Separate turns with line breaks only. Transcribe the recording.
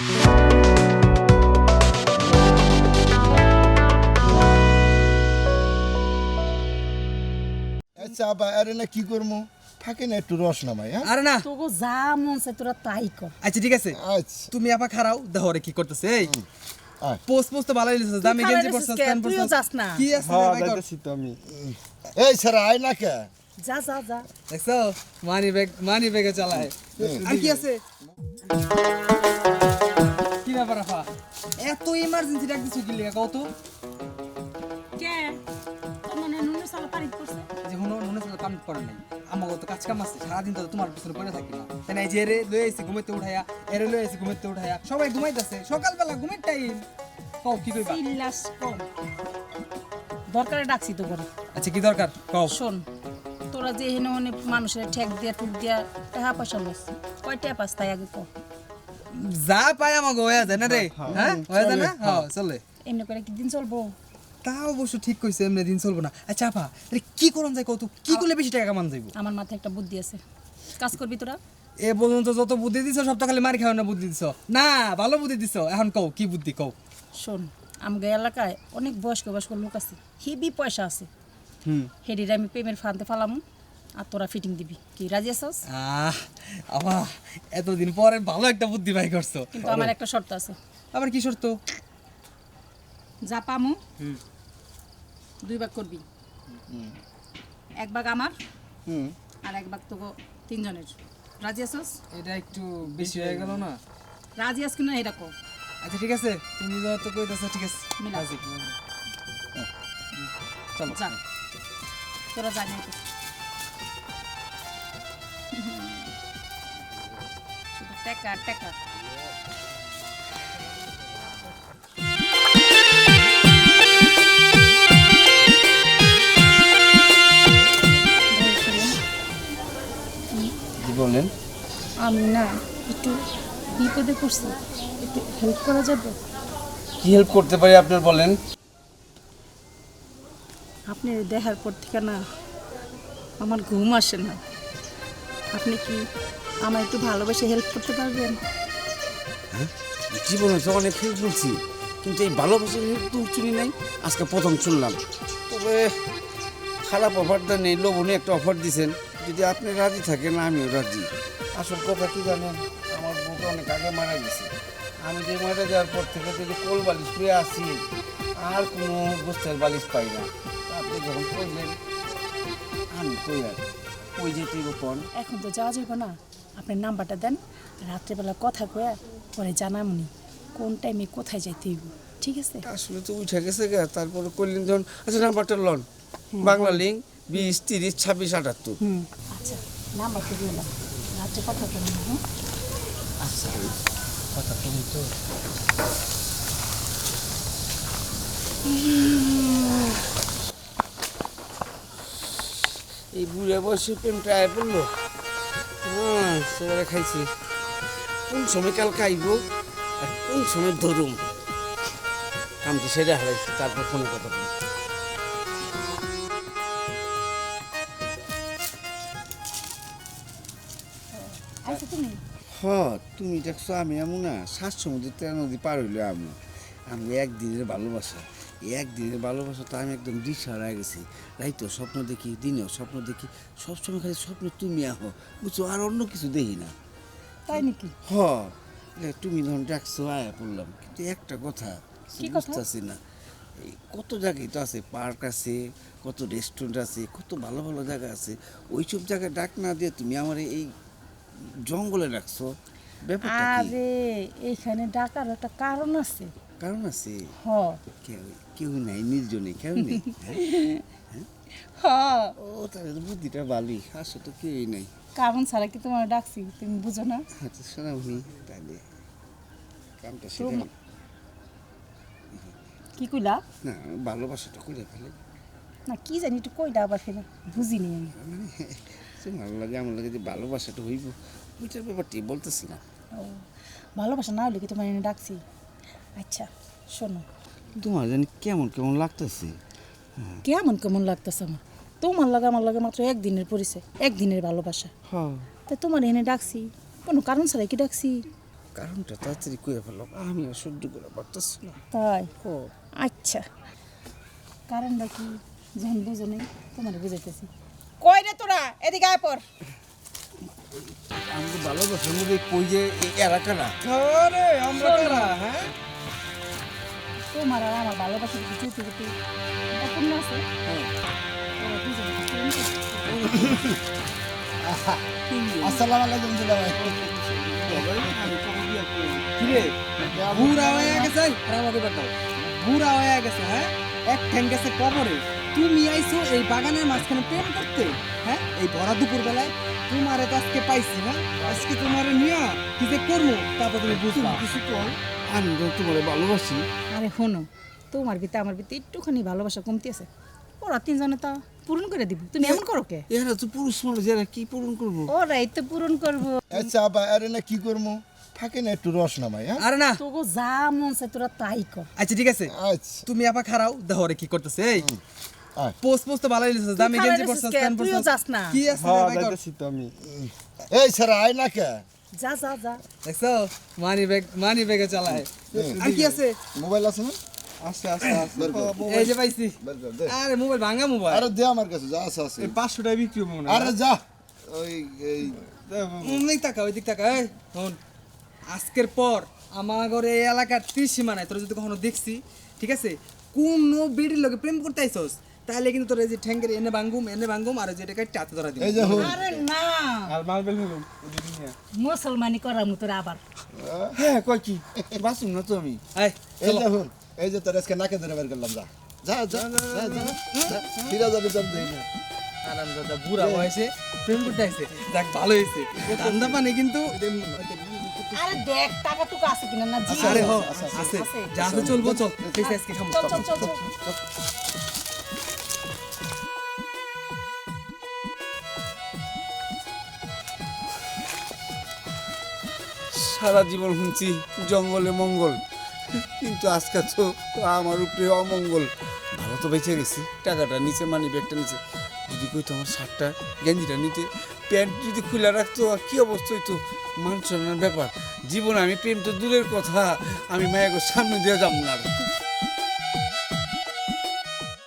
আচ্ছা আরে না কি করব থাকে না একটু রস নামাই হ্যাঁ?
আরে না।
তোকে যা মন তোরা তাই কর।
আচ্ছা ঠিক আছে।
আচ্ছা।
তুমি আপা খারাও? দেখো রে কি করতেছে এই। পোস্ট পোস্ট তো ভালোই লিখেছে দামি গেঞ্জি
লিখছিস
পরছস
কে?
প্যান্ট
তুইও
পরছস।
যাস না।
কি আছে
হ্যাঁ
ভাই কর?
যাইতেছি তো আমি।
এই স্যার আয় না কে?
যা যা যা।
দেখছ? মানি ব্যাগ মানি ব্যাগে চালায়। আর কি আছে? কি ব্যাপার আপা এত ইমার্জেন্সি ডাক দিছো কি লিগা? কত
কে? মনে সালা পারিত করছে।
যে হুনো নুনে সাথে কাম করে নাই। আমাকে তো কাজ কাম আছে সারাদিন তো তোমার পিছনে পড়ে থাকি না। তাই না যে রে লয়ে আইছি ঘুমাইতে উঠাইয়া এরে লয়ে আইছি ঘুমাইতে উঠাইয়া সবাই ঘুমাইতেছে সকালবেলা ঘুমের টাইম কও কি কইবা?
চিল্লাস কম দরকারে ডাকছি তো করে।
আচ্ছা কি দরকার? কও।
শোন তোরা যে হেনে হনে মানুষের ঠেক দিয়া টুক দিয়া টাকা পয়সা লস কয় টাকা পাস তাই আগে কর
যা পায় আমাকে হয়ে যায় না রে হ্যাঁ হয়ে যায় না? হ্যাঁ চলে।
এমনি করে কি দিন চলবো?
তা অবশ্য ঠিক কইছে এমনি দিন চলবো না। আচ্ছা আপা তাহলে কি করন যায় কত কি করলে বেশি টাকা কামান যাইব?
আমার মাথায় একটা বুদ্ধি আছে। কাজ করবি তোরা?
এ পর্যন্ত যত বুদ্ধি দিছ সব তো খালি মার খাওয়ার না বুদ্ধি দিছ। না ভালো বুদ্ধি দিছ। এখন কও কি বুদ্ধি কও?
শোন আমগা এলাকায় অনেক বয়স্ক বয়স্ক লোক আছে। হেবি পয়সা আছে।
হুম।
হেডির আমি প্রেমের ফানতে ফালামু। আর তোরা ফিটিং দিবি। কি রাজি আছস?
আহ আপা এতদিন পরে ভালো একটা বুদ্ধি বাই করছ।
কিন্তু আমার একটা শর্ত আছে।
আবার কি শর্ত?
যা পামু দুই ভাগ করবি। এক ভাগ আমার
হুম।
আর এক ভাগ তোকে তিনজনের। রাজি আছস?
এটা একটু বেশি হয়ে গেল না?
রাজি আস কিনা এটা কো।
আচ্ছা ঠিক আছে। তুমি যত কইতাছো ঠিক আছে।
মিলা।
চলো
যা। তোরা জানি শুধু টাকা টাকা
বলেন।
আমি না একটু বিপদে পড়ছি। একটু হেল্প করা যাবে?
কি হেল্প করতে পারি আপনার বলেন?
আপনি দেখার পর থেকে না আমার ঘুম আসে না। আপনি কি আমার একটু ভালোবেসে হেল্প করতে পারবেন?
জীবনে তো অনেক হেল্প বলছি কিন্তু এই ভালোবাসার হেল্প তো শুনি নাই। আজকে প্রথম শুনলাম। তবে খারাপ অফারটা নেই লোভনীয় একটা অফার দিছেন। যদি আপনি রাজি থাকেন আমিও রাজি। আসল কথা কি জানেন? আমার বউটা অনেক আগে মারা গেছে। আমি যে মারা যাওয়ার পর থেকে যদি কোল বালিশ পেয়ে আসি আর কোনো গোস্তের বালিশ পাই না। আপনি যখন করলেন আমি তো আর ওই যে তুই কোন
এখন তো যাওয়া যাবে না। আপনার নাম্বারটা দেন রাত্রেবেলা কথা কয়ে পরে জানামনি কোন টাইমে কোথায় যাইতে হইব ঠিক আছে?
আসলে তো উঠে গেছে গা তারপরে করলেন যখন আচ্ছা নাম্বারটা লন। বাংলা লিঙ্ক বিশ তিরিশ ছাব্বিশ আটাত্তর।
হুম। আচ্ছা নাম্বারটা দিয়ে দাও। রাত্রে কথা হ্যাঁ
আচ্ছা কথা তুমি তো। এই বুড়ে বয়সে প্রেমটা আয় পড়ল হ্যাঁ সেবারে খাইছি। কোন সময় কাল খাইব আর কোন সময় ধরুম? কামটি সেরে হারাইছি তারপর ফোনে কথা বলি
তুমি?
হ তুমি দেখছ আমি আমু না সাত সমুদ্র তেরো নদী পার হইলে আমু। আমি একদিনের ভালোবাসা। একদিনের ভালোবাসা তো আমি একদম দিশাহারা গেছি। রাইতো স্বপ্ন দেখি দিনেও স্বপ্ন দেখি সবসময় খালি স্বপ্ন তুমি আহ বুঝছ? আর অন্য কিছু দেখি না।
তাই নাকি?
হ তুমি যখন ডাকছো আয়া পড়লাম। কিন্তু একটা কথা? বুঝতেছি না। এই কত জায়গায় তো আছে পার্ক আছে কত রেস্টুরেন্ট আছে কত ভালো ভালো জায়গা আছে। ওইসব জায়গায় ডাক না দিয়ে তুমি আমার এই জঙ্গলে ডাকছো। ব্যাপারটা কি?
আরে এইখানে ডাকার একটা কারণ আছে।
কারণ আছে।
হ।
কেউ কেউ নাই নির্জনে কেউ নেই। হ্যাঁ?
হ।
ও তাহলে তো বুদ্ধিটা ভালোই। আসলে তো কেউই নাই।
কারণ ছাড়া কি তোমার ডাকছি? তুমি বুঝো না?
আচ্ছা শোনাবনি তাহলে। কামটা সেটা
কি কইলা?
না ভালোবাসাটা করে ফেলে
না কি জানি একটু কইলা আবার ফেলে বুঝিনি আমি।
মানে তোমার লাগে আমার লাগে যে ভালোবাসাটা হইব ওইটার ব্যাপারটি বলতেছি না
ভালোবাসা না হলে কি তোমার এনে ডাকছি? আচ্ছা শোনো।
তোমার জানি কেমন কেমন লাগতেছে?
কেমন কেমন লাগতেছে আমার? তোমার লাগে আমার লাগে মাত্র একদিনের পরিচয় একদিনের ভালোবাসা।
হ্যাঁ।
তা তোমার এনে ডাকছি কোনো কারণ ছাড়াই কি ডাকছি?
কারণটা তাড়াতাড়ি কয়ে ফেলো আমি আর সহ্য করে পারতেছি না।
তাই? ও আচ্ছা। কারণটা কি? যখন বুঝো নেই তোমার বুঝাইতেছি। কই রে তোরা? এদিকে আয় পর।
আমি ভালোবাসার মধ্যে কই যে এই এলাকাটা
আরে আমরা কারা হ্যাঁ?
তোমার আর আমার ভালোবাসা কিছু চুপি অপূর্ণ আছে? করছে?
আসসালামু আলাইকুম দুলাভাই
কিরে বুড়া হয়ে গেছে? আর আমাকে বাতাও বুড়া হয়ে গেছে হ্যাঁ? এক ঠ্যাং গেছে কবরে। তুমি আইছো এই বাগানের মাঝখানে প্রেম করতে হ্যাঁ? এই ভরা দুপুর বেলায় তোমারে তো আজকে পাইছি না। আজকে তোমারে নিয়া কি যে করব তারপর তুমি বুঝবা।
কিছু কম আমি তো তোমার ভালোবাসি।
আরে শোনো তোমার ভিতরে আমার ভিতরে একটুখানি ভালোবাসা কমতি আছে। ওরা তিনজনে তা পূরণ করে দিব। তুমি এমন করো কে?
এরা তো পুরুষ মানুষ এরা কি পূরণ করব?
ওরাই তো পূরণ করব।
আচ্ছা আবার এর না কি করব? থাকে না একটু রস নামাই হ্যাঁ?
আরে না।
তোকে যা মন চায় তোরা তাই কর।
আচ্ছা ঠিক আছে।
আচ্ছা।
তুমি আপা খারাও রে কি করতেছে এই।
আয়।
পোস্ট পোস্ট তো ভালোই লিখছিস দামি গেঞ্জি পরছস
কে?
প্যান্ট পরছস। কি আছে রে ভাই কর?
এই স্যার আয় না কে?
যা যা যা।
দেখছ? মানি ব্যাগ মানি ব্যাগে চালায়। আর কি আছে?
মোবাইল আছে না?
আচ্ছা
বের কর।
এই যে পাইছি। আরে মোবাইল ভাঙা মোবাইল।
আরে দে আমার কাছে যা আছে আছে।
পাঁচশো টাকা বিক্রি হবে
আরে যা। ওই এই
ওই তাকা ওই দিক তাকা এই শোন। আজকের পর আমার ঘরে এই এলাকার ত্রিসীমানায় তোরা যদি কখনো দেখছি ঠিক আছে? কোন বেডির লোকে প্রেম করতে আইসস। তাহলে কিন্তু তোর এই যে ঠ্যাঙ্গের এনে ভাঙ্গুম এনে ভাঙ্গুম আর যেটা কাটতে হাতে ধরা দিবি।
এই যে হুন
আরে না।
আর মার্বেল হলো
মুসলমানি করার মতো আবার।
হ্যাঁ কয় কি? বাঁচুন না তো আমি?
এই
এই যে হুন এই যে তোর আজকে নাকে ধরে বের করলাম যা। যা যা যা। ফিরা যাবি তোর দেই না
আরাম দাদা বুড়া বয়সে প্রেম করতে আইছে যাক ভালো হয়েছে। ধান্দা পানি কিন্তু
আরে দেখ টাকা টুকু আছে কিনা না? জি
আরে হ
আচ্ছা, আচ্ছা,
আছে যা আছে চলবো চল। ঠিক আছে আজকে খামো
চল। চল চল।
সারা জীবন শুনছি, জঙ্গলে মঙ্গল। কিন্তু আজকে তো আমার উপরে অমঙ্গল। ভালো তো বেঁচে গেছি, টাকাটা নিচে মানি ব্যাগটা নিচে। যদি কই তো আমার শার্টটা, গেঞ্জিটা নিতে, প্যান্ট যদি খুলে রাখতো, আর কি অবস্থা তো মান সম্মানের ব্যাপার। জীবনে আমি প্রেম তো দূরের কথা, আমি মায়াকে সামনে দিয়ে যাব না।